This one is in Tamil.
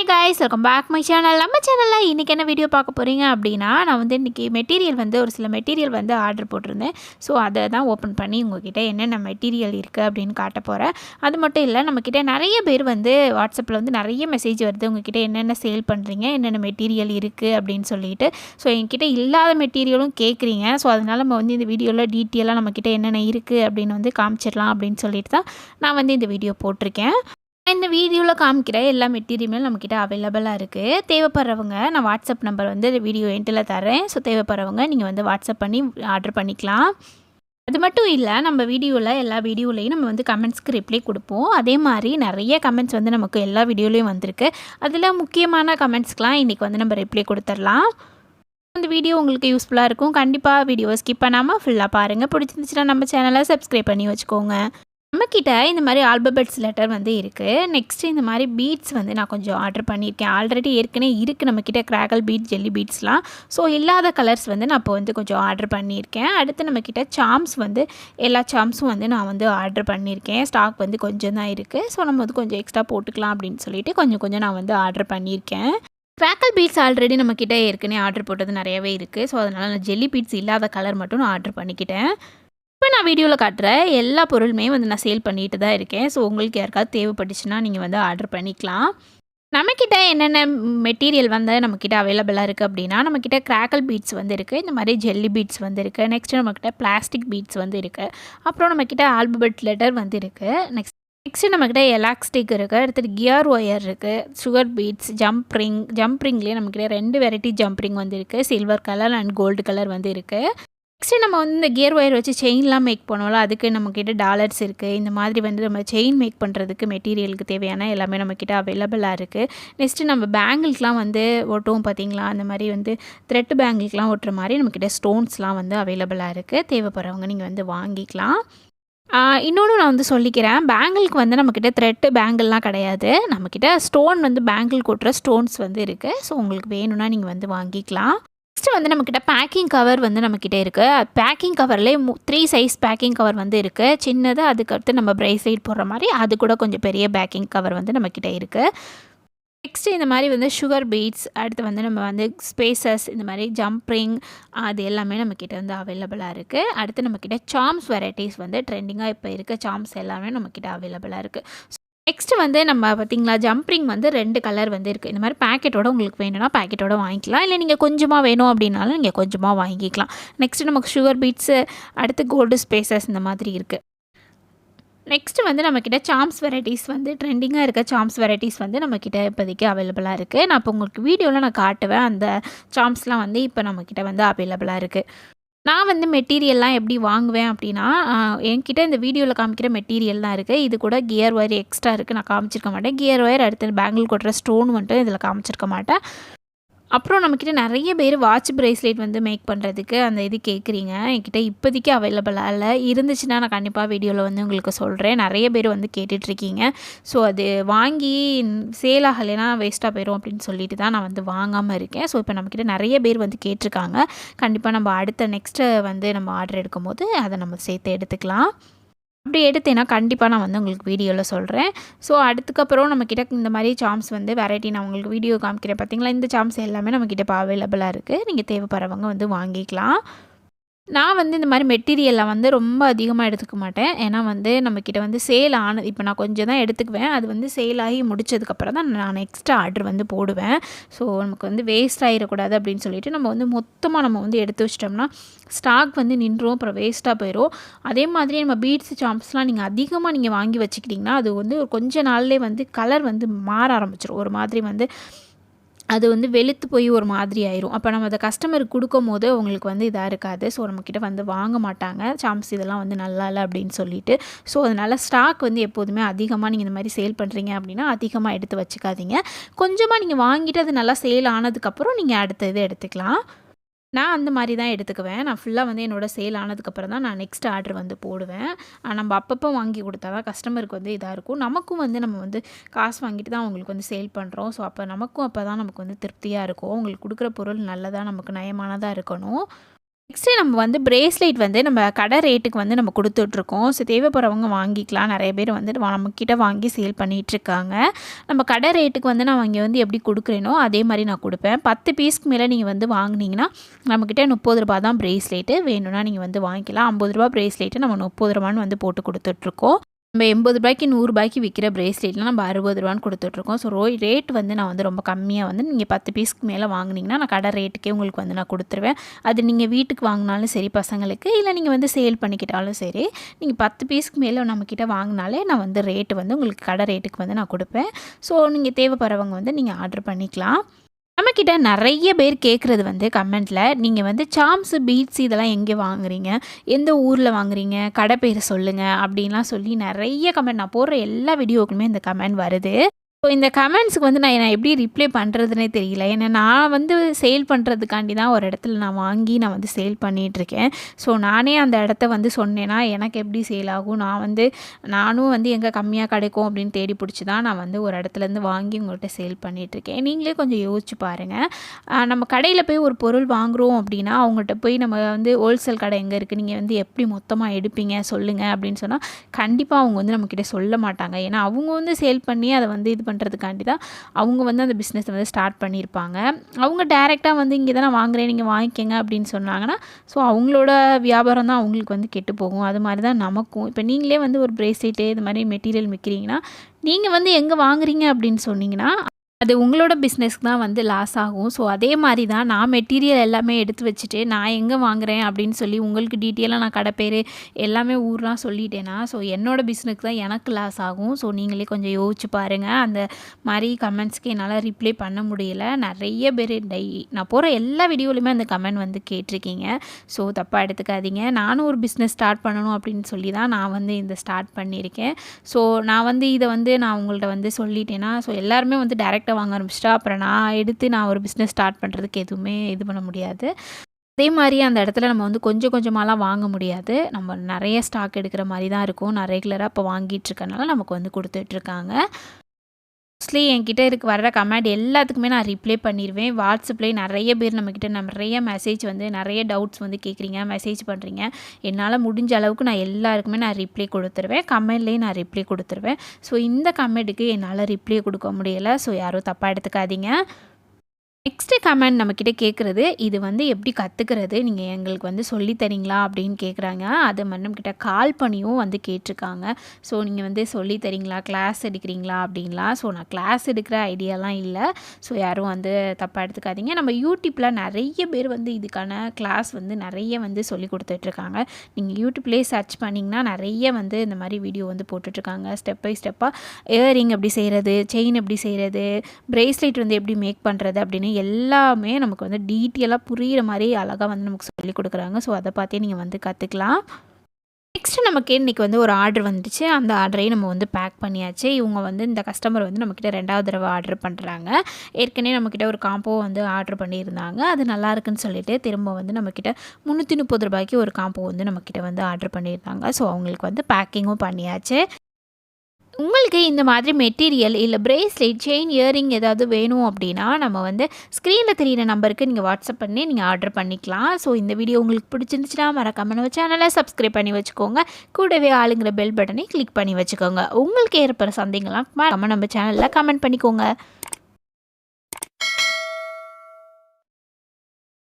Hi guys welcome back my channel நம்ம சேனலில் இன்றைக்கி என்ன வீடியோ பார்க்க போகிறீங்க அப்படின்னா நான் வந்து இன்றைக்கி மெட்டீரியல் வந்து ஒரு சில மெட்டீரியல் வந்து ஆர்டர் போட்டிருந்தேன். ஸோ அதை தான் ஓப்பன் பண்ணி உங்ககிட்ட என்னென்ன மெட்டீரியல் இருக்குது அப்படின்னு காட்ட போகிறேன் அது மட்டும் இல்லை நம்மக்கிட்ட நிறைய பேர் வந்து வாட்ஸ்அப்பில் வந்து நிறைய மெசேஜ் வருது. உங்ககிட்ட என்னென்ன சேல் பண்ணுறீங்க என்னென்ன மெட்டீரியல் இருக்குது அப்படின்னு சொல்லிட்டு. ஸோ என்கிட்ட இல்லாத மெட்டீரியலும் கேட்குறீங்க ஸோ அதனால் நம்ம வந்து இந்த வீடியோவில் டீட்டெயிலாக நம்மக்கிட்ட என்னென்ன இருக்குது அப்படின்னு வந்து காமிச்சிடலாம் அப்படின்னு சொல்லிட்டு தான் நான் வந்து இந்த வீடியோ போட்டிருக்கேன். இந்த வீடியோவில் காமிக்கிற எல்லா மெட்டீரியலுமே நம்மக்கிட்ட அவைலபிளாக இருக்குது தேவைப்படுறவங்க நான் வாட்ஸ்அப் நம்பர் வந்து வீடியோ என்ட்டில் தரேன் ஸோ தேவைப்படுறவங்க நீங்கள் வந்து வாட்ஸ்அப் பண்ணி ஆர்டர் பண்ணிக்கலாம். அது மட்டும் இல்லை நம்ம வீடியோவில் எல்லா வீடியோலையும் நம்ம வந்து கமெண்ட்ஸ்க்கு ரிப்ளை கொடுப்போம். அதே மாதிரி நிறைய கமெண்ட்ஸ் வந்து நமக்கு எல்லா வீடியோலையும் வந்திருக்கு. அதில் முக்கியமான கமெண்ட்ஸ்க்கெலாம் இன்றைக்கி வந்து நம்ம ரிப்ளை கொடுத்துடலாம். இந்த வீடியோ உங்களுக்கு யூஸ்ஃபுல்லாக இருக்கும். கண்டிப்பாக வீடியோ ஸ்கிப் பண்ணாமல் ஃபுல்லாக பாருங்கள் பிடிச்சிருந்துச்சுன்னா நம்ம சேனலை சப்ஸ்கிரைப் பண்ணி வச்சுக்கோங்க. நம்மக்கிட்ட இந்த மாதிரி ஆல்பபெட்ஸ் லெட்டர் வந்து இருக்குது நெக்ஸ்ட் இந்த மாதிரி பீட்ஸ் வந்து நான் கொஞ்சம் ஆர்டர் பண்ணியிருக்கேன். ஆல்ரெடி ஏற்கனவே இருக்குது நம்மக்கிட்ட கிராக்கல் பீட் ஜெல்லி பீட்ஸ்லாம் ஸோ இல்லாத கலர்ஸ் வந்து நான் இப்போ வந்து கொஞ்சம் ஆர்டர் பண்ணியிருக்கேன். அடுத்து நம்மக்கிட்ட சாம்ஸ் வந்து எல்லா சாம்ஸும் வந்து நான் வந்து ஆர்டர் பண்ணியிருக்கேன். ஸ்டாக் வந்து கொஞ்சம் தான் இருக்குது ஸோ நம்ம வந்து கொஞ்சம் எக்ஸ்ட்ரா போட்டுக்கலாம் அப்படின்னு சொல்லிட்டு கொஞ்சம் கொஞ்சம் நான் வந்து ஆர்டர் பண்ணியிருக்கேன். கிராக்கல் பீட்ஸ் ஆல்ரெடி நம்மக்கிட்ட ஏற்கனவே ஆர்டர் போட்டது நிறையவே இருக்குது ஸோ அதனால் நான் ஜெல்லி பீட்ஸ் இல்லாத கலர் மட்டும் நான் ஆர்டர் பண்ணிக்கிட்டேன். நான் வீடியோவில் காட்டுற எல்லா பொருளுமே வந்து நான் சேல் பண்ணிட்டு தான் இருக்கேன். ஸோ உங்களுக்கு யாருக்காவது தேவைப்பட்டுச்சுன்னா நீங்கள் வந்து ஆர்டர் பண்ணிக்கலாம். நம்மக்கிட்ட என்னென்ன மெட்டீரியல் வந்து நம்மக்கிட்ட அவைலபிளாக இருக்குது அப்படின்னா நம்மக்கிட்ட கிராக்கல் பீட்ஸ் வந்து இருக்குது இந்த மாதிரி ஜெல்லி பீட்ஸ் வந்து இருக்குது நெக்ஸ்ட் நம்மக்கிட்ட பிளாஸ்டிக் பீட்ஸ் வந்து இருக்குது அப்புறம் நம்மக்கிட்ட ஆல்பபெட் லெட்டர் வந்து இருக்குது நெக்ஸ்ட் நெக்ஸ்ட்டு நம்மக்கிட்ட எலாக்ஸ்டிக் இருக்குது அடுத்தது கியர் ஒயர் இருக்குது sugar beads jump ring jump ரிங்லேயே நம்மக்கிட்ட ரெண்டு வெரைட்டி ஜம்ப் ரிங் வந்து இருக்குது silver colour and gold colour வந்து இருக்குது நெக்ஸ்ட்டு நம்ம வந்து இந்த கியர் ஒயர் வச்சு செயின்லாம் மேக் பண்ணுவோம்ல அதுக்கு நம்மக்கிட்ட டாலர்ஸ் இருக்குது இந்த மாதிரி வந்து நம்ம செயின் மேக் பண்ணுறதுக்கு மெட்டீரியலுக்கு தேவையான எல்லாமே நம்மக்கிட்ட அவைலபிளாக இருக்குது நெக்ஸ்ட்டு நம்ம பேங்கிள்க்கெலாம் வந்து ஒட்டுவோம் பார்த்திங்களா அந்த மாதிரி வந்து த்ரெட் பேங்கிள்க்கெலாம் ஒட்டுற மாதிரி நம்மக்கிட்ட ஸ்டோன்ஸ்லாம் வந்து அவைலபிளாக இருக்குது தேவைப்படுறவங்க நீங்கள் வந்து வாங்கிக்கலாம். இன்னொன்று நான் வந்து சொல்லிக்கிறேன். பேங்கிளுக்கு வந்து நம்மக்கிட்ட த்ரெட்டு பேங்கிள்லாம் கிடையாது. நம்மக்கிட்ட ஸ்டோன் வந்து பேங்கிள் கொட்டுற ஸ்டோன்ஸ் வந்து இருக்குது ஸோ உங்களுக்கு வேணும்னா நீங்கள் வந்து வாங்கிக்கலாம். நெக்ஸ்ட்டு வந்து நம்மக்கிட்ட பேக்கிங் கவர் வந்து நம்மக்கிட்ட இருக்குது பேக்கிங் கவர்லேயே த்ரீ சைஸ் பேக்கிங் கவர் வந்து இருக்குது சின்னது அதுக்கடுத்து நம்ம ப்ரைஸ்லைட் போடுற மாதிரி அது கூட கொஞ்சம் பெரிய பேக்கிங் கவர் வந்து நம்மக்கிட்ட இருக்குது நெக்ஸ்ட்டு இந்த மாதிரி வந்து சுகர் பீட்ஸ் அடுத்து வந்து நம்ம வந்து ஸ்பேசஸ் இந்த மாதிரி ஜம்ப்ரிங் அது எல்லாமே நம்மக்கிட்ட வந்து அவைலபிளாக இருக்குது அடுத்து நம்மக்கிட்ட சாம்ஸ் வெரைட்டிஸ் வந்து ட்ரெண்டிங்காக இப்போ இருக்க. சாம்ஸ் எல்லாமே நம்மக்கிட்ட அவைலபிளாக இருக்குது நெக்ஸ்ட் வந்து நம்ம பார்த்திங்களா ஜம்ப்ரிங் வந்து ரெண்டு கலர் வந்து இருக்குது இந்த மாதிரி பேக்கெட்டோட உங்களுக்கு வேணும்னா பேக்கெட்டோட வாங்கிக்கலாம். இல்லை நீங்கள் கொஞ்சமாக வேணும் அப்படின்னாலும் நீங்கள் கொஞ்சமாக வாங்கிக்கலாம். நெக்ஸ்ட்டு நமக்கு சுகர் பீட்ஸு அடுத்து கோல்டு ஸ்பேசஸ் இந்த மாதிரி இருக்குது நெக்ஸ்ட்டு வந்து நம்மக்கிட்ட சாம்ஸ் வெரைட்டிஸ் வந்து ட்ரெண்டிங்காக இருக்க சாம்ஸ் வெரைட்டிஸ் வந்து நம்மக்கிட்ட இப்போதைக்கு அவைலபிளாக இருக்குது நான் இப்போ உங்களுக்கு வீடியோவில் நான் காட்டுவேன். அந்த சாம்ஸ்லாம் வந்து இப்போ நம்மக்கிட்ட வந்து அவைலபிளாக இருக்குது நான் வந்து மெட்டீரியல்லாம் எப்படி வாங்குவேன் அப்படின்னா என்கிட்ட இந்த வீடியோவில் காமிக்கிற மெட்டீரியல் தான் இருக்குது இது கூட கியர் ஒயர் எக்ஸ்ட்ரா இருக்குது நான் காமிச்சிருக்க மாட்டேன். கியர் ஒயர் அடுத்து பேங்கிள் கொட்டுற ஸ்டோன் மட்டும் இதில் காமிச்சிருக்க மாட்டேன். அப்புறம் நம்மக்கிட்ட நிறைய பேர் வாட்ச் ப்ரேஸ்லெட் வந்து மேக் பண்ணுறதுக்கு அந்த இது கேட்குறீங்க என்கிட்ட இப்போதைக்கு அவைலபிளாக இல்லை. இருந்துச்சுன்னா நான் கண்டிப்பாக வீடியோவில் வந்து உங்களுக்கு சொல்கிறேன் நிறைய பேர் வந்து கேட்டுட்ருக்கீங்க. ஸோ அது வாங்கி சேல் ஆகலைன்னா வேஸ்ட்டாக போயிடும் அப்படின்னு சொல்லிட்டு தான் நான் வந்து வாங்காமல் இருக்கேன். ஸோ இப்போ நம்மக்கிட்ட நிறைய பேர் வந்து கேட்டிருக்காங்க. கண்டிப்பாக நம்ம அடுத்த நெக்ஸ்ட்டு வந்து நம்ம ஆர்டர் எடுக்கும்போது அதை நம்ம சேர்த்து எடுத்துக்கலாம். அப்படி எடுத்தேன்னா கண்டிப்பாக நான் வந்து உங்களுக்கு வீடியோவில் சொல்கிறேன் ஸோ அடுத்துக்கப்புறம் நம்மக்கிட்ட இந்த மாதிரி சாம்ஸ் வந்து வெரைட்டி நான் உங்களுக்கு வீடியோ காமிக்கிறேன் பார்த்தீங்களா இந்த சாம்ஸ் எல்லாமே நம்மக்கிட்ட இப்போ அவைலபிளாக இருக்குது நீங்கள் தேவைப்படுறவங்க வந்து வாங்கிக்கலாம். நான் வந்து இந்த மாதிரி மெட்டீரியலை வந்து ரொம்ப அதிகமாக எடுத்துக்க மாட்டேன். ஏன்னா வந்து நம்மக்கிட்ட வந்து சேல் ஆனது இப்போ நான் கொஞ்சம் தான் எடுத்துக்குவேன். அது வந்து சேல் ஆகி முடிச்சதுக்கப்புறம் தான் நான் எக்ஸ்ட்ரா ஆர்டர் வந்து போடுவேன். ஸோ நமக்கு வந்து வேஸ்ட் ஆகிடக்கூடாது அப்படின்னு சொல்லிட்டு நம்ம வந்து மொத்தமாக நம்ம வந்து எடுத்து வச்சிட்டோம்னா ஸ்டாக் வந்து நின்றோம் அப்புறம் வேஸ்ட்டாக போயிடும் அதே மாதிரி நம்ம பீட்ஸ் சாம்ப்ஸ்லாம் நீங்கள் அதிகமாக நீங்கள் வாங்கி வச்சுக்கிட்டிங்கன்னா அது வந்து கொஞ்ச நாள்லேயே வந்து கலர் வந்து மாற ஆரம்பிச்சிடும் ஒரு மாதிரி வந்து அது வந்து வெளுத்து போய் ஒரு மாதிரி ஆயிரும். அப்போ நம்ம அதை கஸ்டமருக்கு கொடுக்கும் போது அவங்களுக்கு வந்து இதாக இருக்காது. ஸோ நம்மக்கிட்ட வந்து வாங்க மாட்டாங்க. சாம்ஸ் இதெல்லாம் வந்து நல்லா இல்லை அப்படின்னு சொல்லிட்டு. ஸோ அதனால் ஸ்டாக் வந்து எப்போதுமே அதிகமாக நீங்கள் இந்த மாதிரி சேல் பண்ணுறீங்க அப்படின்னா அதிகமாக எடுத்து வச்சுக்காதீங்க. கொஞ்சமாக நீங்கள் வாங்கிட்டு அது நல்லா சேல் ஆனதுக்கப்புறம் நீங்கள் அடுத்த இது எடுத்துக்கலாம். நான் அந்த மாதிரி தான் எடுத்துக்குவேன். நான் ஃபுல்லாக வந்து என்னோடய சேல் ஆனதுக்கப்புறம் தான் நான் நெக்ஸ்ட் ஆர்டர் வந்து போடுவேன். நம்ம அப்பப்போ வாங்கி கொடுத்தா தான் கஸ்டமருக்கு வந்து இதாக இருக்கும். நமக்கும் வந்து நம்ம வந்து காசு வாங்கிட்டு தான் அவங்களுக்கு வந்து சேல் பண்ணுறோம் ஸோ அப்போ நமக்கும் அப்போ தான் நமக்கு வந்து திருப்தியாக இருக்கும். அவங்களுக்கு கொடுக்குற பொருள் நல்லதாக நமக்கு நயமானதாக இருக்கணும். நெக்ஸ்ட்டு நம்ம வந்து பிரேஸ்லெட் வந்து நம்ம கடை ரேட்டுக்கு வந்து நம்ம கொடுத்துட்ருக்கோம். ஸோ தேவைப்படுறவங்க வாங்கிக்கலாம். நிறைய பேர் வந்து நம்மக்கிட்ட வாங்கி சேல் பண்ணிகிட்ருக்காங்க நம்ம கடை ரேட்டுக்கு வந்து நான் இங்கே வந்து எப்படி கொடுக்குறேனோ அதே மாதிரி நான் கொடுப்பேன். பத்து பீஸ்க்கு மேலே நீங்கள் வந்து வாங்குனீங்கன்னா நம்மக்கிட்ட முப்பது ரூபா தான் பிரேஸ்லெட்டு வேணும்னா நீங்கள் வந்து வாங்கிக்கலாம். ஐம்பது ரூபா பிரேஸ்லெட்டு நம்ம முப்பது ரூபான்னு வந்து போட்டு கொடுத்துட்ருக்கோம். நம்ம எண்பது ரூபாய்க்கு நூறுரூபாய்க்கு விற்கிற பிரேஸ்லெட்லாம் நம்ம அறுபது ரூபான்னு கொடுத்துட்ருக்கோம். ஸோ ரோ ரேட் வந்து நான் வந்து ரொம்ப கம்மியாக வந்து நீங்கள் பத்து பீஸ்க்கு மேலே வாங்குனீங்கன்னா நான் கடை ரேட்டுக்கே உங்களுக்கு வந்து நான் கொடுத்துருவேன். அது நீங்கள் வீட்டுக்கு வாங்கினாலும் சரி பசங்களுக்கு இல்லை நீங்கள் வந்து சேல் பண்ணிக்கிட்டாலும் சரி நீங்கள் பத்து பீஸ்க்கு மேலே நம்மக்கிட்ட வாங்கினாலே நான் வந்து ரேட்டு வந்து உங்களுக்கு கடை ரேட்டுக்கு வந்து நான் கொடுப்பேன். ஸோ நீங்கள் தேவைப்படுறவங்க வந்து நீங்கள் ஆர்டர் பண்ணிக்கலாம். நம்மக்கிட்ட நிறைய பேர் கேட்குறது வந்து கமெண்ட்டில் நீங்கள் வந்து சாம்ஸு பீட்ஸ் இதெல்லாம் எங்கே வாங்குறீங்க? எந்த ஊரில் வாங்குறீங்க? கடை பேர் சொல்லுங்கள் அப்படின்லாம் சொல்லி நிறைய கமெண்ட் நான் போடுற எல்லா வீடியோக்குமே இந்த கமெண்ட் வருது. ஸோ இந்த கமெண்ட்ஸுக்கு வந்து நான் நான் எப்படி ரிப்ளை பண்ணுறதுனே தெரியல. ஏன்னா நான் வந்து சேல் பண்ணுறதுக்காண்டி தான் ஒரு இடத்துல நான் வாங்கி நான் வந்து சேல் பண்ணிகிட்ருக்கேன் ஸோ நானே அந்த இடத்த வந்து சொன்னேன்னா எனக்கு எப்படி சேல் ஆகும்? நான் வந்து நானும் வந்து எங்கே கம்மியாக கிடைக்கும் அப்படின்னு தேடி பிடிச்சி தான் நான் வந்து ஒரு இடத்துலேருந்து வாங்கி உங்கள்கிட்ட சேல் பண்ணிகிட்ருக்கேன் நீங்களே கொஞ்சம் யோசிச்சு பாருங்கள் நம்ம கடையில் போய் ஒரு பொருள் வாங்குகிறோம் அப்படின்னா அவங்கள்ட்ட போய் நம்ம வந்து ஹோல்சேல் கடை எங்கே இருக்குது நீங்கள் வந்து எப்படி மொத்தமாக எடுப்பீங்க? சொல்லுங்கள் அப்படின்னு சொன்னால் கண்டிப்பாக அவங்க வந்து நம்மக்கிட்ட சொல்ல மாட்டாங்க. ஏன்னா அவங்க வந்து சேல் பண்ணி அதை வந்து இது பண்ணுறதுக்காண்டி தான் அவங்க வந்து அந்த பிஸ்னஸை வந்து ஸ்டார்ட் பண்ணியிருப்பாங்க. அவங்க டைரெக்டாக வந்து இங்கே தான் நான் வாங்குறேன் நீங்கள் வாங்கிக்கங்க அப்படின்னு சொன்னாங்கன்னா ஸோ அவங்களோட வியாபாரம் தான் அவங்களுக்கு வந்து கெட்டு போகும். அது மாதிரி தான் நமக்கும். இப்போ நீங்களே வந்து ஒரு பிரேஸ்லெட்டு இது மாதிரி மெட்டீரியல் விற்கிறீங்கன்னா நீங்கள் வந்து எங்கே வாங்குறீங்க அப்படின்னு சொன்னீங்கன்னா அது உங்களோட பிஸ்னஸ்க்கு தான் வந்து லாஸ் ஆகும். ஸோ அதே மாதிரி தான் நான் மெட்டீரியல் எல்லாமே எடுத்து வச்சுட்டு நான் எங்கே வாங்குகிறேன் அப்படின்னு சொல்லி உங்களுக்கு டீட்டெயிலாக நான் கடை பேர் எல்லாமே ஊர்லாம் சொல்லிட்டேன்னா ஸோ என்னோட பிஸ்னஸ்க்கு தான் எனக்கு லாஸ் ஆகும். ஸோ நீங்களே கொஞ்சம் யோசிச்சு பாருங்கள் அந்த மாதிரி கமெண்ட்ஸ்க்கு என்னால் ரிப்ளை பண்ண முடியல. நிறைய பேர் டை நான் போகிற எல்லா வீடியோலையுமே அந்த கமெண்ட் வந்து கேட்டிருக்கீங்க. ஸோ தப்பாக எடுத்துக்காதீங்க. நானும் ஒரு பிஸ்னஸ் ஸ்டார்ட் பண்ணணும் அப்படின்னு சொல்லி தான் நான் வந்து இந்த ஸ்டார்ட் பண்ணியிருக்கேன். ஸோ நான் வந்து இதை வந்து நான் உங்கள்கிட்ட வந்து சொல்லிட்டேன்னா ஸோ எல்லாருமே வந்து டேரெக்ட் ப்ராடக்டை வாங்க ஆரம்பிச்சிட்டா அப்புறம் நான் எடுத்து நான் ஒரு பிஸ்னஸ் ஸ்டார்ட் பண்ணுறதுக்கு எதுவுமே இது பண்ண முடியாது. அதே மாதிரி அந்த இடத்துல நம்ம வந்து கொஞ்சம் கொஞ்சமாலாம் வாங்க முடியாது. நம்ம நிறைய ஸ்டாக் எடுக்கிற மாதிரி தான் இருக்கும். நான் ரெகுலராக இப்போ வாங்கிட்டு இருக்கனால நமக்கு வந்து கொடுத்துட்ருக்காங்க மோஸ்ட்லி என்கிட்ட இருக்க வர்ற கமெண்ட் எல்லாத்துக்குமே நான் ரிப்ளை பண்ணிடுவேன் வாட்ஸ்அப்லேயே நிறைய பேர் நம்மக்கிட்ட நிறைய மெசேஜ் வந்து நிறைய டவுட்ஸ் வந்து கேட்குறீங்க மெசேஜ் பண்ணுறீங்க என்னால் முடிஞ்ச அளவுக்கு நான் எல்லாருக்குமே நான் ரிப்ளை கொடுத்துருவேன். கமெண்ட்லேயும் நான் ரிப்ளை கொடுத்துருவேன். ஸோ இந்த கமெண்ட்டுக்கு என்னால் ரிப்ளை கொடுக்க முடியலை. ஸோ யாரும் தப்பாக எடுத்துக்காதீங்க. நெக்ஸ்ட்டு கமெண்ட் நம்மக்கிட்ட கேட்குறது இது வந்து எப்படி கற்றுக்கிறது நீங்கள் எங்களுக்கு வந்து சொல்லித் தரீங்களா? அப்படின்னு கேட்குறாங்க அது மண்ணம் நம்மக்கிட்ட கால் பண்ணியும் வந்து கேட்டிருக்காங்க. ஸோ நீங்கள் வந்து சொல்லித் தரீங்களா? கிளாஸ் எடுக்கிறீங்களா? அப்படின்லாம் ஸோ நான் கிளாஸ் எடுக்கிற ஐடியாலாம் இல்லை. ஸோ யாரும் வந்து தப்பாக எடுத்துக்காதீங்க. நம்ம யூடியூப்பில் நிறைய பேர் வந்து இதுக்கான கிளாஸ் வந்து நிறைய வந்து சொல்லி கொடுத்துட்ருக்காங்க. நீங்கள் யூடியூப்லேயே சர்ச் பண்ணிங்கன்னா நிறைய வந்து இந்த மாதிரி வீடியோ வந்து போட்டுட்ருக்காங்க. ஸ்டெப் பை ஸ்டெப்பாக இயரிங் எப்படி செய்கிறது செயின் எப்படி செய்கிறது ப்ரேஸ்லெட் வந்து எப்படி மேக் பண்ணுறது அப்படின்னு எல்லாமே நமக்கு வந்து டீட்டெயிலாக புரிகிற மாதிரி அழகாக வந்து நமக்கு சொல்லி கொடுக்குறாங்க. ஸோ அதை பார்த்தே நீங்கள் வந்து கற்றுக்கலாம் நெக்ஸ்ட்டு நமக்கு இன்றைக்கி வந்து ஒரு ஆர்டர் வந்துச்சு. அந்த ஆர்டரையும் நம்ம வந்து பேக் பண்ணியாச்சு. இவங்க வந்து இந்த கஸ்டமர் வந்து நம்மக்கிட்ட ரெண்டாவது தடவை ஆர்டர் பண்ணுறாங்க ஏற்கனவே நம்மக்கிட்ட ஒரு காம்போ வந்து ஆர்டர் பண்ணியிருந்தாங்க. அது நல்லா இருக்குன்னு சொல்லிட்டு திரும்ப வந்து நம்மக்கிட்ட முந்நூற்றி முப்பது ரூபாய்க்கு ஒரு காம்போ வந்து நம்மக்கிட்ட வந்து ஆர்டர் பண்ணியிருந்தாங்க. ஸோ அவங்களுக்கு வந்து பேக்கிங்கும் பண்ணியாச்சு. உங்களுக்கு இந்த மாதிரி மெட்டீரியல் இல்லை பிரேஸ்லெட் செயின் இயரிங் ஏதாவது வேணும் அப்படின்னா நம்ம வந்து ஸ்க்ரீனில் தெரியிற நம்பருக்கு நீங்கள் வாட்ஸ்அப் பண்ணி நீங்கள் ஆர்டர் பண்ணிக்கலாம். ஸோ இந்த வீடியோ உங்களுக்கு பிடிச்சிருந்துச்சுன்னா மறக்காம நம்ம சேனலை சப்ஸ்கிரைப் பண்ணி வச்சுக்கோங்க. கூடவே ஆளுங்கிற பெல் பட்டனை கிளிக் பண்ணி வச்சுக்கோங்க. உங்களுக்கு ஏற்படுற சந்தேகம்லாம் நம்ம சேனலில் கமெண்ட் பண்ணிக்கோங்க.